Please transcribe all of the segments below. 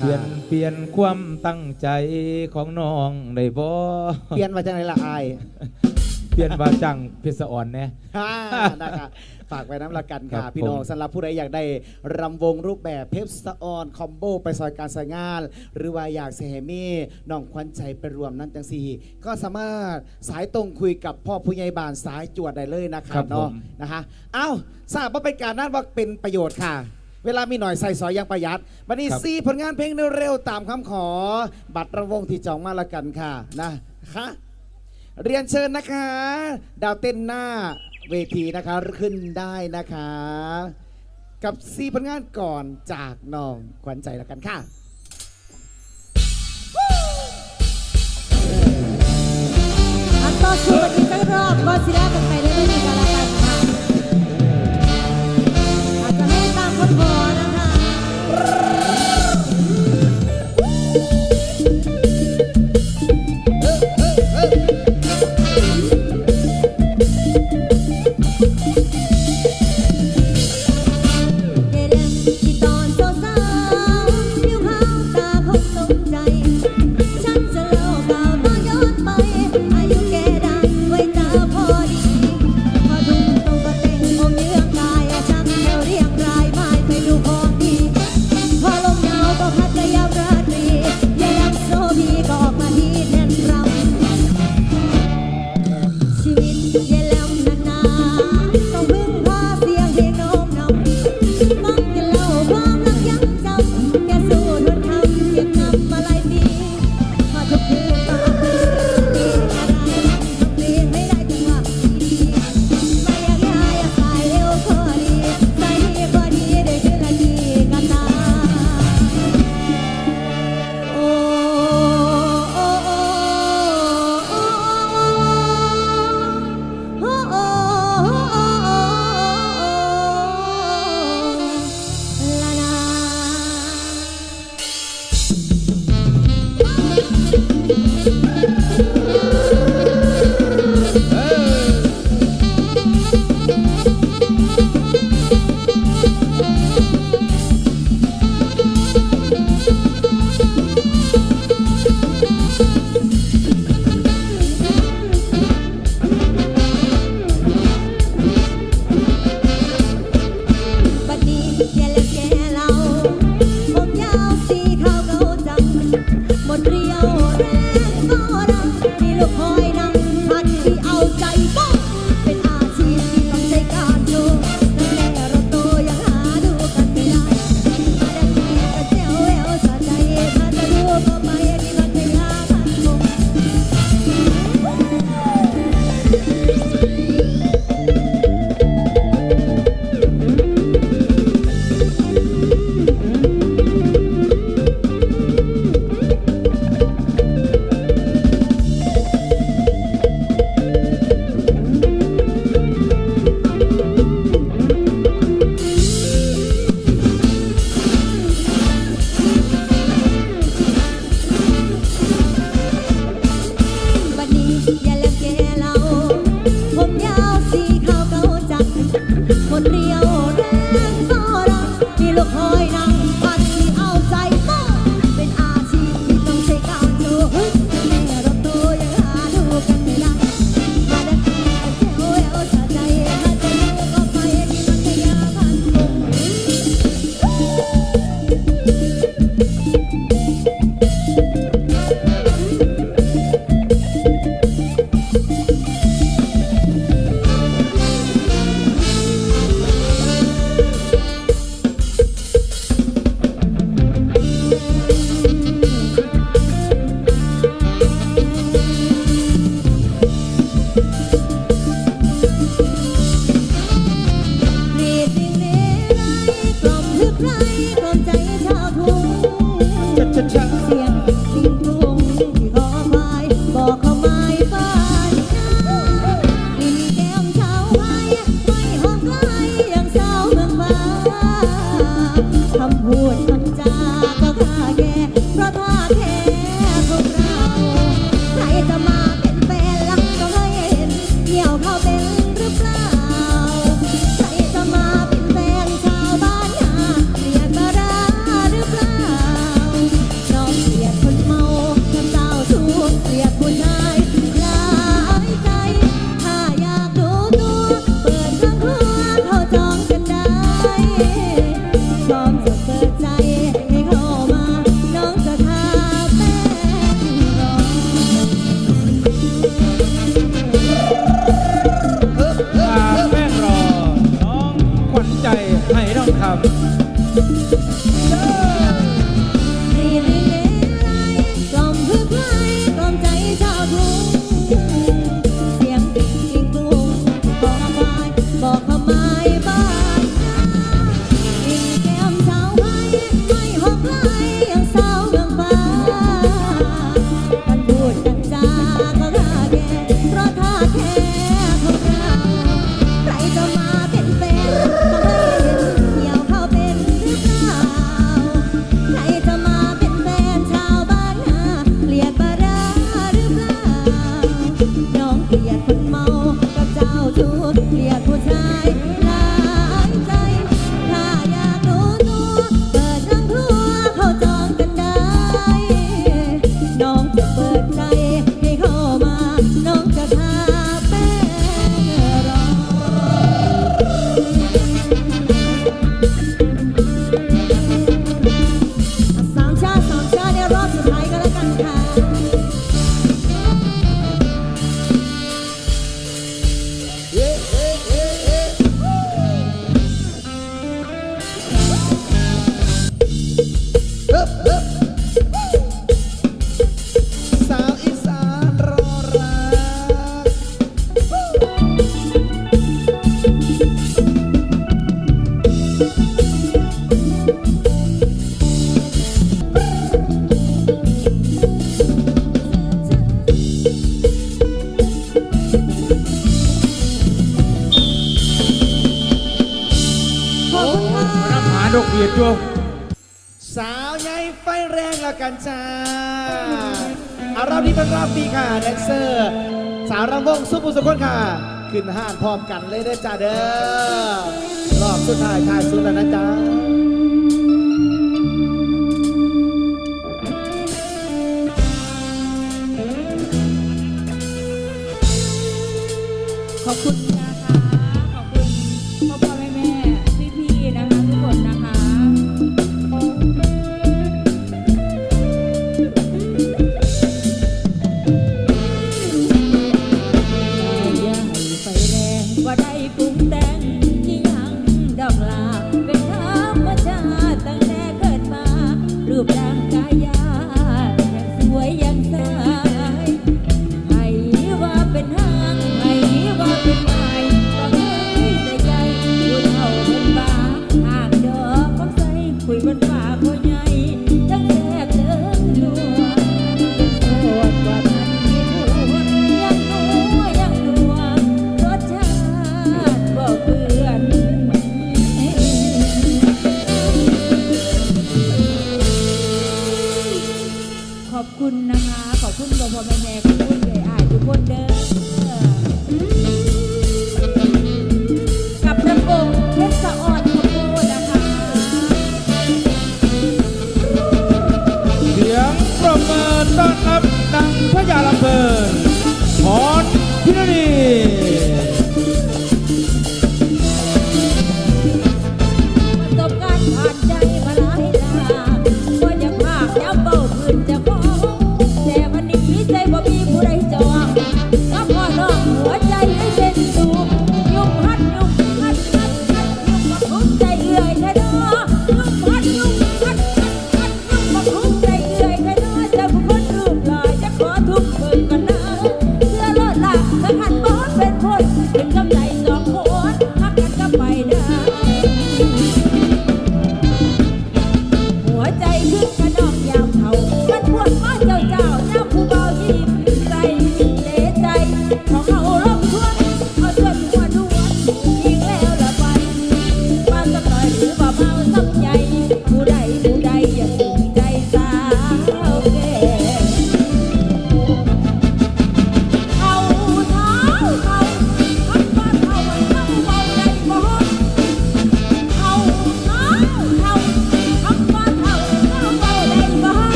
เปลี่ยนเปลี่ยนความตั้งใจของน้องได้บ่เปลี่ยนมาจากไหนละอาย เปลี่ยนว่าจังเพชรสะอ่อนแน่ฮ่านะคะฝากไว้น้ำละกันค่ะครับพี่น้องผมสำหรับผู้ใดอยากได้รำวงรูปแบบเพปสออนคอมโบไปซอยการใส่งาน หรือว่าอยากเซฮมี่น้องควันใจไปรวมนั้นจังสีก็สามารถสายตรงคุยกับพ่อผู้ใหญ่บ้านสายจวดได้เลยนะคครัรับบเนาะผมนะคะเอ้าทราบว่าเป็นการนั่นว่าเป็นประโยชน์ค่ะ เวลามีหน่อยใส่สอยอยังประหยัดวันนี้ซีผลงานเพลงเร็วๆตามคำขอ บัตรระวงที่จองมาละกันค่ะนะคะเรียนเชิญนะคะ ดาวเต้นหน้าเวทีนะคะขึ้นได้นะคะ กับซีผลงานก่อนจากน้องขวัญใจแล้วกันค่ะอันต่อสู้กันอีกสักรอบก็สิได้กันไปเรื่อยๆกันละ จะ ตัสาวใหญ่ไฟแรงละกันจ้าเอารอบนี้เป็นรอบปีค่ะแดนเซอร์ สาวรำวงสุภุสุคนค่ะ ขึ้นห้างพร้อมกันเลยได้จ้าเด้อรอบสุดท้ายท้ายสุดแล้วนะจ้าขอบคุณ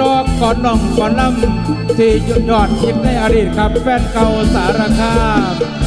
ดอกก่อนน่องก่อนลำที่ยอดยิบในอดีตครับแฟนเก่าสารคาม